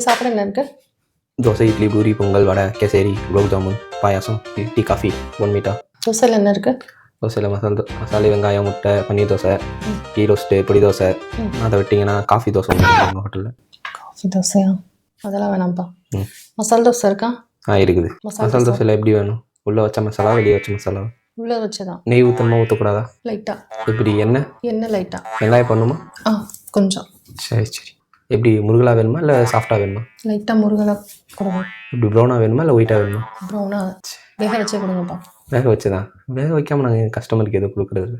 தம்பி சாப்பிட என்ன இருக்கு dosa idli puri pongal vada kesari gulab jamun payasam tea coffee one meetha தோசையில் என்ன இருக்கு? தோசையில் மசாலா மசாலா வெங்காயம் முட்டை பன்னீர் தோசை டீ ரோஸ்ட்டு பொடி தோசை. அதை விட்டிங்கன்னா காஃபி தோசை எங்கள் ஹோட்டலில் காஃபி தோசையா? அதெல்லாம் வேணாம்ப்பா. மசாலா தோசை இருக்கா? ஆ இருக்குது. மசாலா தோசையில் எப்படி வேணும்? உள்ளே வச்ச மசாலா வெளியே வச்ச மசாலா? உள்ளே வச்சுதான். நெய் ஊற்றணுமா ஊற்றக்கூடாதா லைட்டாக எப்படி எண்ணெய்? எண்ணெய் லைட்டாக வெங்காயம் பண்ணுமா ஆ கொஞ்சம். சரி சரி. எப்படி முருகலா வேணுமா இல்லை சாஃப்டாக வேணுமா? லைட்டாக முருகலை கொடுங்க. இப்படி ப்ரௌனாக வேணுமா இல்லை ஒயிட்டாக வேணுமா? ப்ரௌனா வேக வச்சே கொடுங்கப்பா. வேக வச்சு தான் வேக வைக்காம நாங்கள் கஸ்டமருக்கு எதுவும் கொடுக்குறது இல்ல.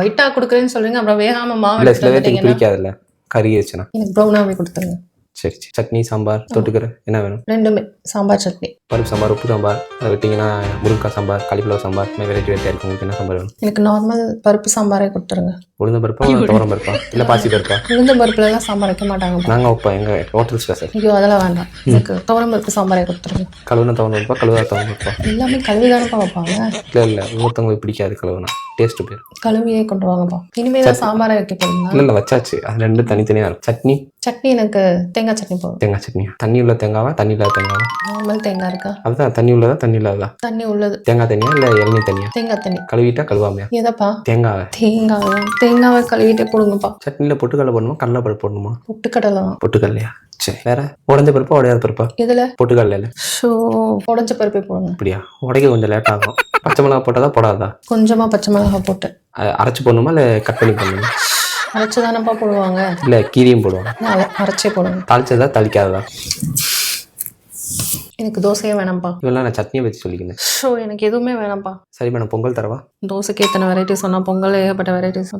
ஒயிட்டாக கொடுக்குறேன்னு சொல்கிறீங்க அப்புறம் வேகாமல் மாவு இல்லை சில பேருக்கு பிடிக்காதுல்ல. கறி வச்சுனா. எனக்கு ப்ரௌனாகவே கொடுத்துருங்க. சரி சரி. சட்னி சாம்பார் தொட்டுக்கிற என்ன வேணும்? ரெண்டுமே. சாம்பார் சட்னி. பருப்பு சாம்பார் உப்பு சாம்பார். அதை விட்டிங்கன்னா முருங்கக்காய் சாம்பார் காலிஃப்ளவர் சாம்பார் இந்த வெரைட்டி வெரைட்டியாக இருக்கும். உங்களுக்கு என்ன சாம்பார் வேணும்? எனக்கு நார்மல் பருப்பு சாம்பாரே கொடுத்துருங்க. உளுந்த பருப்பா துவரம் பருப்பா? இல்லை பாசி பருப்பா? உளுந்த பருப்புலலாம் சாம்பார் வைக்க மாட்டாங்கப்பா நாங்கள் வைப்போம். எங்கள் ஹோட்டல் ஸ்பெஷல் ஐயோ அதெல்லாம் வேண்டாம். எனக்கு துவரம் பருப்பு சாம்பாரே கொடுத்துருங்க. கழுவுன துவரம் பருப்பா கழுவா துவரம் பருப்பா? எல்லாமே கழுவி தானப்பா வைப்பாங்க. இல்லை இல்லை. ஒவ்வொருத்தவங்களுக்கு பிடிக்காது கழுவுனா. டேஸ்ட்டு பேர் கழுவியே கொண்டு வாங்கப்பா. இனிமேல் தான் சாம்பாரே வைக்க போறீங்களா? இல்லை இல்லை வச்சாச்சு. அது ரெண்டும் தனித்தனியாக இருக்கும் சட்னி. சட்னி எனக்கு தேங்காய் சட்னி போதும். தேங்காய் சட்னி. தண்ணி உள்ள தேங்காவா? தண்ணி இல்லாத தேங்காவா? நார்மல் தேங்காய் இருக்கா? அதுதான் தண்ணி உள்ளதா தண்ணி இல்லாததா? தண்ணி உள்ளது. தேங்காய் தண்ணியா இல்லை இளநீ தண்ணியா? தேங்காய் தண்ணி. கழுவிட்டா கழுவாமையா? எதப்பா? தேங்காவை? தேங்காய் தேங்காவை கழுவிட்டே போடுங்கப்பா. சட்னியில் பொட்டுக்கடலை போடணுமா? கடலை பருப்பு போடணுமா? பொட்டுக்கடலை தான். பொட்டுக்கடலையா? சரி வேற? உடஞ்ச பருப்பா உடையாத பருப்பா? இதில் பொட்டுக்கடலையில். ஷோ உடஞ்ச பருப்பே போடுங்க. அப்படியா? உடைக்க கொஞ்சம் லேட் ஆகும். பச்சை மிளகா போட்டதா போடாதா? கொஞ்சமாக பச்சை மிளகாய் போட்டு. அரைச்சு போடணுமா இல்லை கட் பண்ணி போடணுமா? அரைச்சி தானப்பா போடுவாங்க? இல்லை கீரியும் போடுவாங்க. அரைச்சே போடுங்க தாளிச்சதா தாளிக்காததா? எனக்கு தோசையே வேணாம்ப்பா. இவெல்லாம் நான் சட்னியை பற்றி சொல்லிக்கிறேன் ஷோ எனக்கு எதுவுமே வேணாம்ப்பா. சரி மேடம் பொங்கல் தரவா? தோசைக்கு எத்தனை வெரைட்டிஸ் சொன்னா பொங்கல் ஏகப்பட்ட varieties?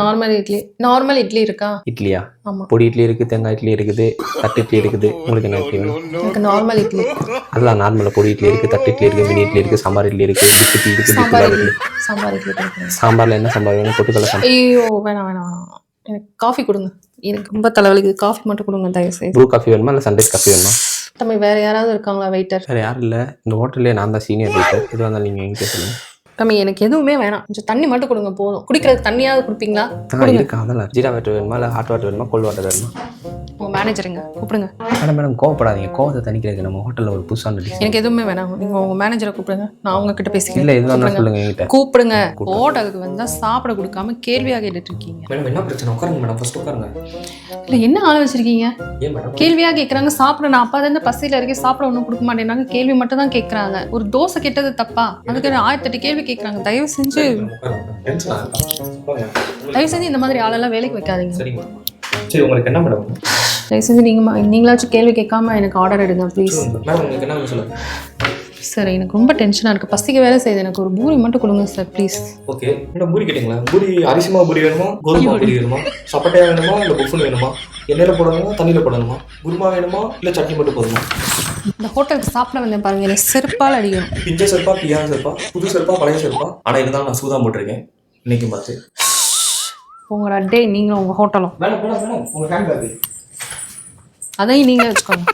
Normal idli. Normal idli இருக்கா? இட்லியா? ஆமா. பொடி இட்லி இருக்குது தேங்காய் இட்லி இருக்குது தட்டு இட்லி இருக்குது. உங்களுக்கு என்ன இட்லி வேணும்? எனக்கு நார்மல் இட்லி. அதெல்லாம் நார்மலாக பொடி இட்லி இருக்குது தட்டு இட்லி இருக்குது மினி இட்லி இருக்குது சாம்பார் இட்லி இருக்குது இட்லி இருக்குது சாம்பார் இட்லி இருக்குது சாம்பார் இட்லி சாம்பாரில் என்ன சாம்பார் வேணும்? பொட்டுக்கடலை சாம்பார் ஐயோ வேணாம் வேணாம் வேணாம். எனக்கு காஃபி கொடுங்க. எனக்கு ரொம்ப தலைவலிக்குது. காஃபி மட்டும் கொடுங்க தயவு செய்து ப்ரூ காஃபி வேணுமா? இல்லை சன்ரைஸ் காஃபி வேணுமா? தம்பி வேற யாராவது இருக்காங்களா வெயிட்டர் வேறு யாரும் இல்லை. இந்த ஹோட்டல்லே நான் தான் சீனியர் வெயிட்டர் எதுவாக இருந்தாலும் நீங்கள் எங்கே சொல்லுங்கள் தம்பி எனக்கு எதுவுமே வேணாம். கொஞ்சம் தண்ணி மட்டும் கொடுங்க போதும். குடிக்கிறது தண்ணியாவது கொடுப்பீங்களா? ஆ இருக்கா அதெல்லாம். ஜீரா வாட்டர் வேணுமா இல்லை ஹாட் வாட்டர் வேணுமா கோல்ட் வாட்டர் வேணுமா? உங்க மேனேஜருங்க கூப்பிடுங்க. மேடம் மேடம் கோவப்படாதீங்க. கோவத்தை தணிக்கிறதுக்கு நம்ம ஹோட்டலில் ஒரு புதுசான டிஷ் எனக்கு எதுவுமே வேணாம். நீங்க உங்க மேனேஜரை கூப்பிடுங்க. நான் அவங்க கிட்ட பேசிக்கிறேன். இல்லை எதுவாக இருந்தாலும் சொல்லுங்கள் என்கிட்ட. கூப்பிடுங்க. ஹோட்டலுக்கு வந்தா சாப்பிட கொடுக்காம கேள்வியா கேட்டுட்டு இருக்கீங்க. மேடம் என்ன பிரச்சனை? உட்காருங்க மேடம் ஃபர்ஸ்ட் உட்காருங்க. இல்ல என்ன ஆள வச்சிருக்கீங்க? ஏன் மேடம்? கேள்வியா கேக்குறாங்க. சாப்பிட நான் அப்பா தான் பசியில இருக்கே சாப்பிட ஒண்ணும் கொடுக்க மாட்டேன்னாங்க கேள்வி மட்டும் தான் கேக்குறாங்க. ஒரு தோசை கெட்டது தப்பா? அதுக்கு ஆயிரத்தி எட்டு கேள்வி கேக்குறாங்க. தயவு செஞ்சு தயவு செஞ்சு இந்த மாதிரி ஆளெல்லாம் வேலைக்கு வைக்காதீங்க. சரிங்க சரி உங்களுக்கு என்ன மேடம் தயவு செஞ்சு நீங்க ம- நீங்களாச்சும் கேள்வி கேட்காம எனக்கு ஆர்டர் எடுங்க ப்ளீஸ் மேடம் உங்களுக்கு என்ன சொல்லுங்க. சார் எனக்கு ரொம்ப டென்ஷனா இருக்கு. பசிக்க வேலை செய்யுது. எனக்கு ஒரு பூரி மட்டும் கொடுங்க sir please okay madam puri கேட்டிங்களா? பூரி அரிசிமா பூரி வேணுமா? கோதுமை பூரி வேணுமா? சப்பட்டையா வேணுமா? இல்லை புஃபன் வேணுமா? எண்ணெயில் போடணுமா? தண்ணியில் போடணுமா? குருமா வேணுமா? இல்லை சட்னி மட்டும் போதுமா? இந்த ஹோட்டலுக்கு சாப்பிட வந்தேன் பாருங்க. எனக்கு செருப்பால் அடிக்கணும் பிஞ்ச செருப்பா பியான் செருப்பா புது செருப்பா பழைய செருப்பா? ஆனால் இருந்தாலும் நான் சூதான் போட்டிருக்கேன். இன்னைக்கு பார்த்து. உங்களோட டே நீங்களும் ஹோட்டலும் உங்கள் பேக் அதையும் நீங்களே வச்சுக்கோங்க.